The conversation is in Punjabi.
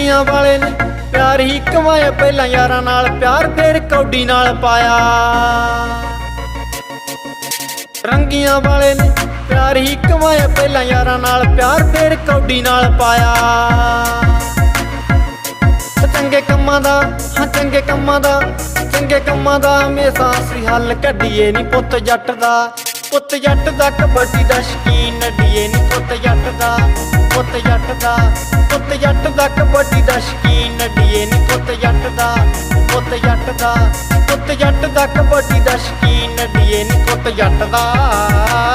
ਰੰਗੀਆਂ ਵਾਲੇ ਨੇ। ਪਿਆਰ ਹੀ ਕਮਾਇਆ ਪਹਿਲਾਂ ਯਾਰਾਂ ਨਾਲ, ਪਿਆਰ ਫੇਰ ਕੌਡੀ ਨਾਲ ਪਾਇਆ। ਰੰਗੀਆਂ ਵਾਲੇ ਨੇ, ਪਿਆਰ ਹੀ ਕਮਾਇਆ ਪਹਿਲਾਂ ਯਾਰਾਂ ਨਾਲ, ਪਿਆਰ ਫੇਰ ਕੌਡੀ ਨਾਲ ਪਾਇਆ। ਚੰਗੇ ਕੰਮਾਂ ਦਾ, ਹਾਂ ਚੰਗੇ ਕੰਮਾਂ ਦਾ, ਚੰਗੇ ਕੰਮਾਂ ਦਾ ਹਮੇਸ਼ਾ ਅਸੀਂ ਹੱਲ ਕੱਢੀਏ ਨਹੀਂ ਪੁੱਤ ਜੱਟ ਦਾ। ਪੁੱਤ ਜੱਟ ਦਾ ਕਬੱਡੀ ਦਾ ਸ਼ਕੀਨ ਨੱਡੀਏ ਪੁੱਤ ਜੱਟ ਦਾ, ਪੁੱਤ ਜੱਟ ਦਾ ਕਬੱਡੀ ਦਾ ਸ਼ਕੀਨ ਨੱਡੀਏ ਨਹੀਂ ਪੁੱਤ ਜੱਟ ਦਾ, ਪੁੱਤ ਜੱਟ ਦਾ, ਪੁੱਤ ਜੱਟ ਦਾ ਕਬੱਡੀ ਦਾ ਸ਼ਕੀਨ ਨੱਡੀਏ ਨਹੀਂ ਪੁੱਤ ਜੱਟ ਦਾ।